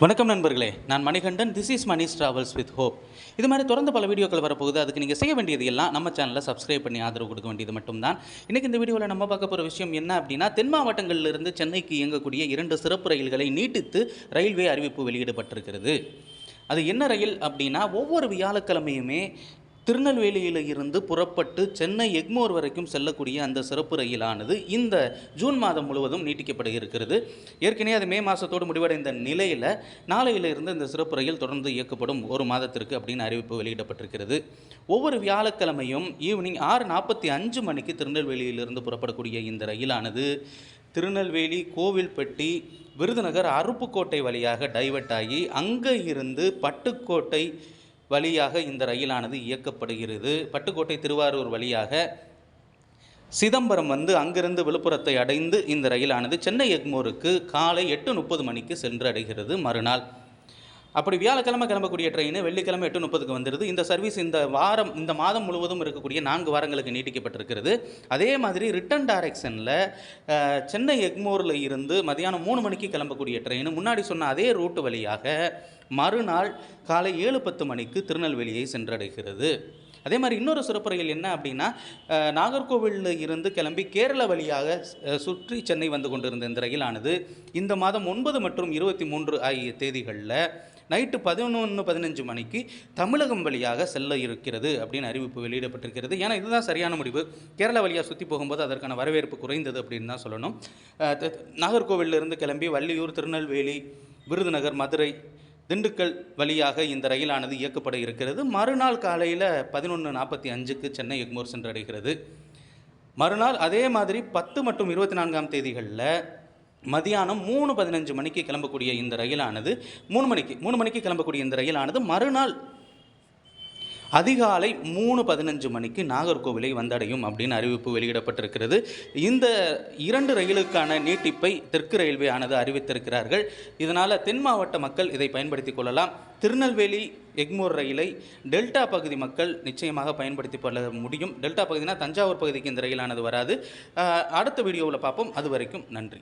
வணக்கம் நண்பர்களே நான் Manikandan this is Mani's Travels with hope இது மாதிரி தொடர்ந்து பல வீடியோக்கள் வரப்போகுது. அதுக்கு நீங்கள் செய்ய வேண்டியது எல்லாம் நம்ம சேனலை சப்ஸ்கிரைப் பண்ணி ஆதரவு கொடுக்க வேண்டியது மட்டும்தான். இன்றைக்கி இந்த வீடியோவில் நம்ம பார்க்க போகிற விஷயம் என்ன அப்படின்னா தென் மாவட்டங்களிலிருந்து சென்னைக்கு இயங்கக்கூடிய இரண்டு சிறப்பு ரயில்களை நீட்டித்து ரயில்வே அறிவிப்பு வெளியிடப்பட்டிருக்கிறது. அது என்ன ரயில் அப்படின்னா ஒவ்வொரு வியாழக்கிழமையுமே திருநெல்வேலியில் இருந்து புறப்பட்டு சென்னை எக்மோர் வரைக்கும் செல்லக்கூடிய அந்த சிறப்பு ரயிலானது இந்த ஜூன் மாதம் முழுவதும் நீட்டிக்கப்பட இருக்கிறது. ஏற்கனவே அது மே மாதத்தோடு முடிவடைந்த நிலையில் நாளையிலிருந்து இந்த சிறப்பு ரயில் தொடர்ந்து இயக்கப்படும் ஒரு மாதத்திற்கு அப்படின்னு அறிவிப்பு வெளியிடப்பட்டிருக்கிறது. ஒவ்வொரு வியாழக்கிழமையும் ஈவினிங் ஆறு நாற்பத்தி அஞ்சு மணிக்கு திருநெல்வேலியிலிருந்து புறப்படக்கூடிய இந்த ரயிலானது திருநெல்வேலி கோவில்பட்டி விருதுநகர் அருப்புக்கோட்டை வழியாக டைவர்ட் ஆகி அங்கே இருந்து பட்டுக்கோட்டை வழியாக இந்த ரயிலானது இயக்கப்படுகிறது. பட்டுக்கோட்டை திருவாரூர் வழியாக சிதம்பரம் வந்து அங்கிருந்து விழுப்புரத்தை அடைந்து இந்த ரயிலானது சென்னை எக்மோருக்கு காலை எட்டு முப்பது மணிக்கு சென்றடைகிறது மறுநாள். அப்படி வியாழக்கிழமை கிளம்பக்கூடிய ட்ரெயின் வெள்ளிக்கிழமை எட்டு முப்பதுக்கு வந்துடுது இந்த சர்வீஸ் இந்த வாரம் இந்த மாதம் முழுவதும் இருக்கக்கூடிய நான்கு வாரங்களுக்கு நீட்டிக்கப்பட்டிருக்கிறது. அதே மாதிரி ரிட்டன் டைரக்ஷனில் சென்னை எக்மோரில் இருந்து மதியானம் மூணு மணிக்கு கிளம்பக்கூடிய ட்ரெயின் முன்னாடி சொன்ன அதே ரூட்டு வழியாக மறுநாள் காலை ஏழு பத்து மணிக்கு திருநெல்வேலியை சென்றடைகிறது. அதே மாதிரி இன்னொரு சிறப்பு ரயில் என்ன அப்படின்னா நாகர்கோவிலில் இருந்து கிளம்பி கேரள வழியாக சுற்றி சென்னை வந்து கொண்டிருந்த இந்த ரயிலானது இந்த மாதம் ஒன்பது மற்றும் இருபத்தி மூன்று ஆகிய தேதிகளில் நைட்டு பதினொன்று பதினஞ்சு மணிக்கு தமிழகம் வழியாக செல்ல இருக்கிறது அப்படின்னு அறிவிப்பு வெளியிடப்பட்டிருக்கிறது. ஏன்னா இதுதான் சரியான முடிவு. கேரள வழியாக சுற்றி போகும்போது அதற்கான வரவேற்பு குறைந்தது அப்படின்னு தான் சொல்லணும். நாகர்கோவிலிருந்து கிளம்பி வள்ளியூர் திருநெல்வேலி விருதுநகர் மதுரை திண்டுக்கல் வழியாக இந்த ரயிலானது இயக்கப்பட இருக்கிறது. மறுநாள் காலையில் பதினொன்று நாற்பத்தி அஞ்சுக்கு சென்னை எக்மோர் சென்றடைகிறது. மறுநாள் அதே மாதிரி பத்து மற்றும் இருபத்தி நான்காம் தேதிகளில் மதியானம் மூணு பதினஞ்சு மணிக்கு கிளம்பக்கூடிய இந்த ரயிலானது மூணு மணிக்கு மூணு மணிக்கு கிளம்பக்கூடிய இந்த ரயிலானது மறுநாள் அதிகாலை மூணு பதினஞ்சு மணிக்கு நாகர்கோவிலை வந்தடையும் அப்படின்னு அறிவிப்பு வெளியிடப்பட்டிருக்கிறது. இந்த இரண்டு ரயிலுக்கான நீட்டிப்பை தெற்கு ரயில்வே ஆனது அறிவித்திருக்கிறார்கள். இதனால் தென் மாவட்ட மக்கள் இதை பயன்படுத்திக் கொள்ளலாம். திருநெல்வேலி எக்மோர் ரயிலை டெல்டா பகுதி மக்கள் நிச்சயமாக பயன்படுத்தி கொள்ள முடியும். டெல்டா பகுதினா தஞ்சாவூர் பகுதிக்கு இந்த ரயிலானது வராது. அடுத்த வீடியோவில் பார்ப்போம். அது வரைக்கும் நன்றி.